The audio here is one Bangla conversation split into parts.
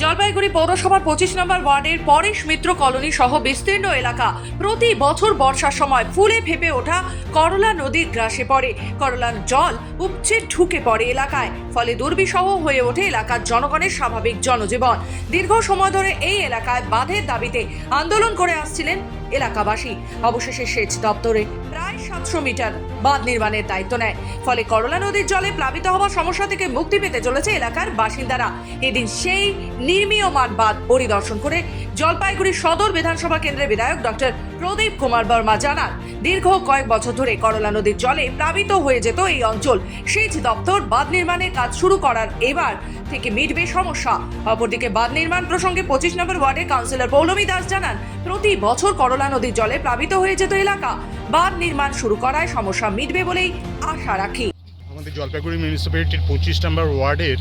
জলপাইগুড়ি পৌরসভার পঁচিশ নম্বর ওয়ার্ডের পরেশ মিত্র কলোনি সহ বিস্তীর্ণ এলাকা। প্রতি বছর বর্ষার সময় ফুলে ফেপে ওঠা করলা নদীর গ্রাসে পড়ে। করলার জল উপচে ঢুকে পড়ে এলাকায়। ফলে দুর্বিষহ হয়ে ওঠে এলাকার জনগণের স্বাভাবিক জনজীবন। দীর্ঘ সময় ধরে এই এলাকায় বাঁধের দাবিতে আন্দোলন করে আসছিলেন এলাকাবাসী। অবশেষে সেচ দপ্তরে প্রায় সাতশো মিটার বাঁধ নির্মাণের দায়িত্ব নেয়। ফলে করলা নদীর জলে প্লাবিত হওয়ার সমস্যা থেকে মুক্তি পেতে চলেছে এলাকার বাসিন্দারা। এদিন সেই নির্মীয়মান বাঁধ পরিদর্শন করে জলপাইগুড়ি সদর বিধানসভা কেন্দ্রের বিধায়ক ডক্টর প্রদীপ কুমার বর্মা জানান। দীর্ঘ কয়েক বছর ধরে করলা নদীর জলে প্লাবিত হয়ে যেত এই অঞ্চল। সেচ দপ্তর বাঁধ নির্মাণের কাজ শুরু করার এবার থেকে মিটবে সমস্যা। অপরদিকে বাঁধ নির্মাণ প্রসঙ্গে পঁচিশ নম্বর ওয়ার্ডের কাউন্সিলর পৌলমী দাস জানান, প্রতি বছর করলা নদীর জলে প্লাবিত হয়ে যেত এলাকা। বাঁধ নির্মাণ শুরু করায় সমস্যা মিটবে বলেই আশা রাখি। আমাদের জলপাইগুড়ি মিউনিসিপ্যালিটির পঁচিশ নম্বর ওয়ার্ডের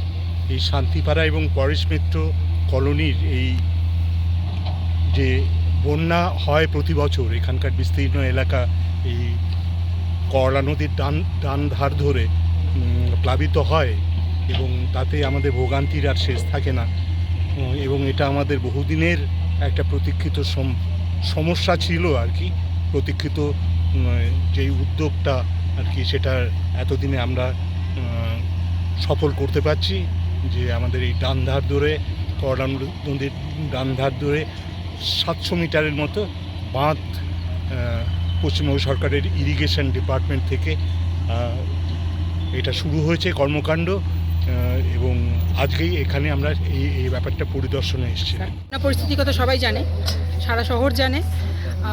এই শান্তিপাড়া এবং পরেশ মিত্র কলোনির এই যে বন্যা হয় প্রতি বছর। এখানকার বিস্তীর্ণ এলাকা এই করলা নদীর ডান ডান ধার ধরে প্লাবিত হয় এবং তাতে আমাদের ভোগান্তির আর শেষ থাকে না। এবং এটা আমাদের বহুদিনের একটা প্রতীক্ষিত সম- সমস্যা ছিল আর কি। প্রতীক্ষিত যেই উদ্যোগটা আর কি সেটা এতদিনে আমরা সফল করতে পারছি যে আমাদের এই ডান ধার ধরে, করলা নদীর ডান ধার ধরে সাতশো মিটারের মতো বাঁধ পশ্চিমবঙ্গ সরকারের ইরিগেশন ডিপার্টমেন্ট থেকে এটা শুরু হয়েছে কর্মকাণ্ড এবং আজকেই এখানে আমরা এই এই ব্যাপারটা পরিদর্শনে বন্যা পরিস্থিতির কথা সবাই জানে। সারা শহর জানে।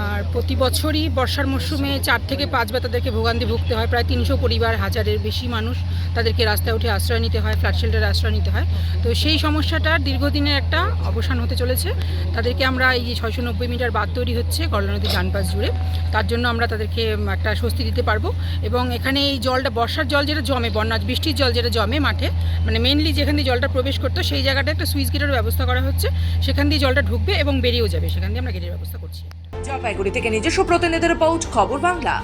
আর প্রতি বছরই বর্ষার মরশুমে চার থেকে পাঁচবার তাদেরকে ভোগান্তি ভুগতে হয়। প্রায় তিনশো পরিবার, হাজারের বেশি মানুষ তাদেরকে রাস্তায় উঠে আশ্রয় নিতে হয়, ফ্ল্যাট শেল্টারে আশ্রয় নিতে হয়। তো সেই সমস্যাটার দীর্ঘদিনের একটা অবসান হতে চলেছে। তাদেরকে আমরা এই যে ছয়শো নব্বই মিটার বাদ তৈরি হচ্ছে করলা নদী ডানপাশ জুড়ে, তার জন্য আমরা তাদেরকে একটা স্বস্তি দিতে পারব। এবং এখানে এই জলটা, বর্ষার জল যেটা জমে, বন্যা, বৃষ্টির জল যেটা জমে মাঠে মানে মেনলি যেখান দিয়ে জলটা প্রবেশ করতো, সেই জায়গাটা একটা সুইচ গেটের ব্যবস্থা করা হচ্ছে। সেখান দিয়ে জলটা ঢুকবে এবং বেরিয়েও যাবে, সেখান আমরা গেটের ব্যবস্থা করছি। জলপাইগুড়ি থেকে নিজস্ব প্রতিনিধির রিপোর্ট খবর বাংলা।